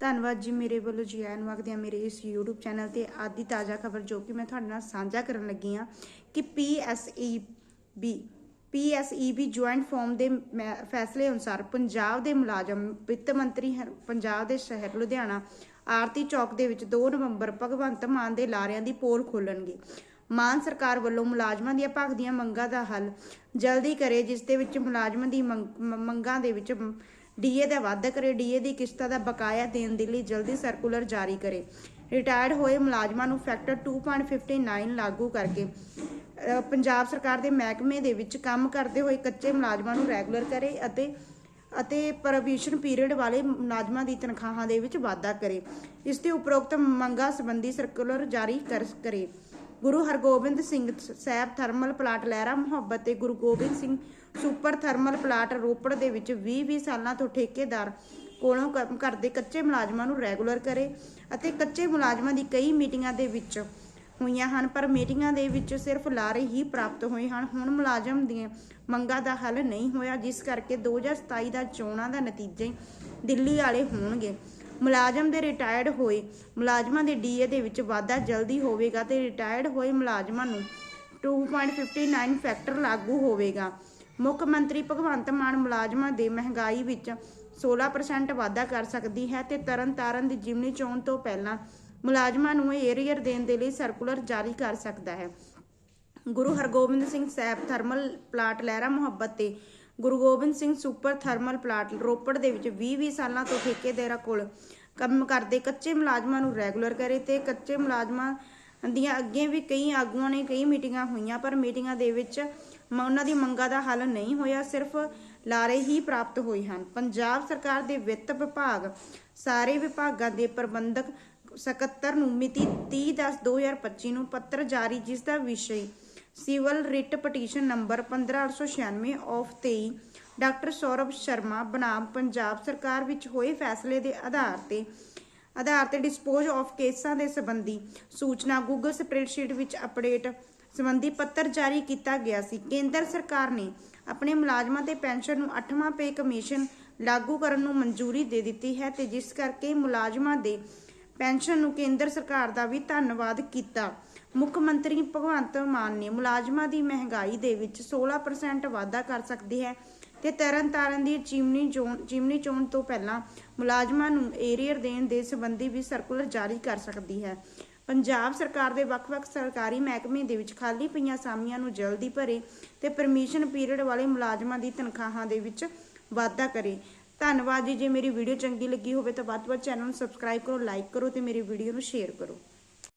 ਧੰਨਵਾਦ ਜੀ ਮੇਰੇ ਵੱਲੋਂ ਜੀ ਆਇਆਂ ਨੂੰ ਆਖਦੇ ਹਾਂ ਮੇਰੇ ਇਸ YouTube ਚੈਨਲ ਤੇ ਅੱਜ ਤਾਜ਼ਾ ਖਬਰ ਜੋ ਕਿ ਮੈਂ ਤੁਹਾਡੇ ਨਾਲ ਸਾਂਝਾ ਕਰਨ ਲੱਗੀ ਹਾਂ ਕਿ PSEB PSEB ਜੁਆਇੰਟ ਫਾਰਮ ਦੇ ਫੈਸਲੇ ਅਨੁਸਾਰ ਪੰਜਾਬ ਦੇ ਮੁਲਾਜ਼ਮ, ਵਿੱਤ ਮੰਤਰੀ ਪੰਜਾਬ ਦੇ ਸ਼ਹਿਰ ਲੁਧਿਆਣਾ, ਆਰਤੀ ਚੌਕ ਦੇ ਵਿੱਚ 2 ਨਵੰਬਰ ਭਗਵੰਤ ਮਾਨ ਦੇ ਲਾਰਿਆਂ ਦੀ ਪੋਲ ਖੋਲਣਗੇ। ਮਾਨ ਸਰਕਾਰ ਵੱਲੋਂ ਮੁਲਾਜ਼ਮਾਂ ਦੀਆਂ ਭਗਦੀਆਂ ਮੰਗਾਂ ਦਾ ਹੱਲ ਜਲਦੀ ਕਰੇ, ਜਿਸ ਦੇ ਵਿੱਚ ਮੁਲਾਜ਼ਮਾਂ ਦੀ ਮੰਗ- ਮੰਗਾਂ ਦੇ ਵਿੱਚ ਡੀਏ ਦਾ ਵਾਧਾ ਕਰੇ, ਡੀਏ ਦੀ ਕਿਸ਼ਤਾਂ ਦਾ ਬਕਾਇਆ ਦੇਣ ਦੇ ਲਈ ਜਲਦੀ ਸਰਕੂਲਰ ਜਾਰੀ ਕਰੇ। ਰਿਟਾਇਰਡ ਹੋਏ ਮੁਲਾਜ਼ਮਾਂ ਨੂੰ ਫੈਕਟਰ 2.59 ਲਾਗੂ ਕਰਕੇ ਪੰਜਾਬ ਸਰਕਾਰ ਦੇ ਮਹਿਕਮੇ ਦੇ ਵਿੱਚ ਕੰਮ ਕਰਦੇ ਹੋਏ ਕੱਚੇ ਮੁਲਾਜ਼ਮਾਂ ਨੂੰ ਰੈਗੂਲਰ ਕਰੇ ਅਤੇ ਅਤੇ ਪ੍ਰੋਬੇਸ਼ਨ ਪੀਰੀਅਡ ਵਾਲੇ ਮੁਲਾਜ਼ਮਾਂ ਦੀ ਤਨਖਾਹਾਂ ਦੇ ਵਿੱਚ ਵਾਧਾ ਕਰੇ। ਇਸ ਦੇ ਉਪਰੋਕਤ ਮੰਗਾਂ ਸੰਬੰਧੀ ਸਰਕੂਲਰ ਜਾਰੀ ਕਰ, ਕਰੇ। ਗੁਰੂ ਹਰਗੋਬਿੰਦ ਸਿੰਘ ਸਾਹਿਬ ਥਰਮਲ ਪਲਾਟ ਲਹਿਰਾ ਮੁਹੱਬਤ ਤੇ Guru Gobind Singh super thermal plant Ropar ਦੇ ਵਿੱਚ 20-20 ਸਾਲਾਂ ਤੋਂ ਠੇਕੇਦਾਰ ਕੋਲੋਂ ਕੰਮ ਕਰਦੇ ਕੱਚੇ ਮੁਲਾਜ਼ਮਾਂ ਨੂੰ ਰੈਗੂਲਰ ਕਰੇ ਅਤੇ ਕੱਚੇ ਮੁਲਾਜ਼ਮਾਂ ਦੀ ਕਈ ਮੀਟਿੰਗਾਂ ਦੇ ਵਿੱਚ ਹੋਈਆਂ ਹਨ, ਪਰ ਮੀਟਿੰਗਾਂ ਦੇ ਵਿੱਚ ਸਿਰਫ ਲਾਰੇ ਹੀ ਪ੍ਰਾਪਤ ਹੋਏ ਹਨ। ਹੁਣ ਮੁਲਾਜ਼ਮ ਦੀਆਂ ਮੰਗਾਂ ਦਾ ਹੱਲ ਨਹੀਂ ਹੋਇਆ, ਜਿਸ ਕਰਕੇ 2027 ਦਾ ਚੋਣਾਂ ਦਾ ਨਤੀਜੇ ਦਿੱਲੀ ਵਾਲੇ ਹੋਣਗੇ। ਮੁਲਾਜ਼ਮ ਦੇ ਰਿਟਾਇਰਡ ਹੋਏ। ਮੁਲਾਜ਼ਮਾਂ ਦੇ ਡੀਏ ਦੇ ਵਿੱਚ ਵਾਧਾ ਜਲਦੀ ਹੋਵੇਗਾ ਤੇ ਰਿਟਾਇਰਡ ਹੋਏ ਮੁਲਾਜ਼ਮਾਂ ਨੂੰ 2.59 ਫੈਕਟਰ ਲਾਗੂ ਹੋਵੇਗਾ। ਮੁੱਖ ਮੰਤਰੀ ਭਗਵੰਤ ਮਾਨ ਮੁਲਾਜ਼ਮਾਂ ਦੇ ਮਹਿੰਗਾਈ ਵਿੱਚ 16% ਵਾਧਾ ਕਰ ਸਕਦੀ ਹੈ ਤੇ ਤਰਨਤਾਰਨ ਦੀ ਜਿਮਨੀ ਚੋਣ ਤੋਂ ਪਹਿਲਾਂ ਮੁਲਾਜ਼ਮਾਂ ਨੂੰ ਇਹ ਏਰੀਅਰ ਦੇਣ ਦੇ ਲਈ ਸਰਕੂਲਰ ਜਾਰੀ ਕਰ ਸਕਦਾ ਹੈ। ਗੁਰੂ ਹਰਗੋਬਿੰਦ ਸਿੰਘ ਸਾਹਿਬ ਥਰਮਲ ਪਲਾਟ ਲਹਿਰਾ ਮੁਹੱਬਤ ਤੇ Guru Gobind Singh super thermal plant Ropar ਦੇ ਵਿੱਚ 20-20 ਸਾਲਾਂ ਤੋਂ ਠੇਕੇਦਾਰਾਂ ਕੋਲ ਕੰਮ ਕਰਦੇ ਕੱਚੇ ਮੁਲਾਜ਼ਮਾਂ ਨੂੰ ਰੈਗੂਲਰ ਕਰੇ ਤੇ ਕੱਚੇ ਮੁਲਾਜ਼ਮਾਂ ਦੀਆਂ ਅੱਗੇ ਵੀ ਕਈ ਆਗੂਆਂ ਨੇ ਕਈ ਮੀਟਿੰਗਾਂ ਹੋਈਆਂ, ਪਰ ਮੀਟਿੰਗਾਂ ਦੇ ਵਿੱਚ ਉਹਨਾਂ ਦੀ ਮੰਗਾਂ ਦਾ ਹੱਲ ਨਹੀਂ ਹੋਇਆ, ਸਿਰਫ ਲਾਰੇ ਹੀ ਪ੍ਰਾਪਤ ਹੋਏ ਹਨ। ਪੰਜਾਬ ਸਰਕਾਰ ਦੇ ਵਿੱਤ ਵਿਭਾਗ ਸਾਰੇ ਵਿਭਾਗਾਂ ਦੇ ਪ੍ਰਬੰਧਕ ਸਕੱਤਰ ਨੂੰ ਮਿਤੀ 30/10/2025 ਨੂੰ ਪੱਤਰ ਜਾਰੀ, ਜਿਸ ਦਾ ਵਿਸ਼ੇ civil writ petition number 15896 of 23 doctor Saurav Sharma ਬਨਾਮ Punjab ਸਰਕਾਰ ਵਿੱਚ ਹੋਏ ਫੈਸਲੇ ਦੇ ਆਧਾਰ ਤੇ ਆਧਾਰ ਤੇ ਡਿਸਪੋਜ਼ ਆਫ ਕੇਸਾਂ ਦੇ ਸੰਬੰਧੀ ਸੂਚਨਾ ਗੂਗਲ ਸਪਰੈਡਸ਼ੀਟ ਵਿੱਚ ਅਪਡੇਟ ਸੰਬੰਧੀ ਪੱਤਰ ਜਾਰੀ ਕੀਤਾ ਗਿਆ ਸੀ। ਕੇਂਦਰ ਸਰਕਾਰ ਨੇ ਆਪਣੇ ਮੁਲਾਜ਼ਮਾਂ ਤੇ ਪੈਨਸ਼ਨ ਨੂੰ 8ਵਾਂ ਪੇ ਕਮਿਸ਼ਨ ਲਾਗੂ ਕਰਨ ਨੂੰ ਮਨਜ਼ੂਰੀ ਦੇ ਦਿੱਤੀ ਹੈ ਤੇ ਜਿਸ ਕਰਕੇ ਮੁਲਾਜ਼ਮਾਂ ਦੇ ਪੈਨਸ਼ਨ ਨੂੰ ਕੇਂਦਰ ਸਰਕਾਰ ਦਾ ਵੀ ਧੰਨਵਾਦ ਕੀਤਾ। ਮੁੱਖ ਮੰਤਰੀ ਭਗਵੰਤ ਮਾਨ ਨੇ ਮੁਲਾਜ਼ਮਾਂ ਦੀ ਮਹਿੰਗਾਈ ਦੇ ਵਿੱਚ 16% ਵਾਧਾ ਕਰ ਸਕਦੀ ਹੈ ਤੇ ਤਰਨਤਾਰਨ ਦੀ ਚਿਮਨੀ ਚੋਣ ਚਿਮਨੀ ਚੋਣ ਤੋਂ ਪਹਿਲਾਂ ਮੁਲਾਜ਼ਮਾਂ ਨੂੰ ਏਰੀਅਰ ਦੇਣ ਦੇ ਸੰਬੰਧੀ ਵੀ ਸਰਕੂਲਰ ਜਾਰੀ ਕਰ ਸਕਦੀ ਹੈ। ਪੰਜਾਬ ਸਰਕਾਰ ਦੇ ਵੱਖ-ਵੱਖ ਸਰਕਾਰੀ ਮਹਿਕਮੇ ਦੇ ਵਿੱਚ ਖਾਲੀ ਪਈਆਂ ਅਸਾਮੀਆਂ ਨੂੰ ਜਲਦੀ ਭਰੇ ਤੇ ਪਰਮਿਸ਼ਨ ਪੀਰੀਅਡ ਵਾਲੇ ਮੁਲਾਜ਼ਮਾਂ ਦੀ ਤਨਖਾਹਾਂ ਦੇ ਵਿੱਚ ਵਾਧਾ ਕਰੇ। ਧੰਨਵਾਦ ਜੀ, ਜੇ ਮੇਰੀ ਵੀਡੀਓ ਚੰਗੀ ਲੱਗੀ ਹੋਵੇ ਤਾਂ ਵੱਧ ਤੋਂ ਵੱਧ ਚੈਨਲ ਨੂੰ ਸਬਸਕ੍ਰਾਈਬ ਕਰੋ ਲਾਈਕ ਕਰੋ ਤੇ ਮੇਰੀ ਵੀਡੀਓ ਨੂੰ ਸ਼ੇਅਰ ਕਰੋ।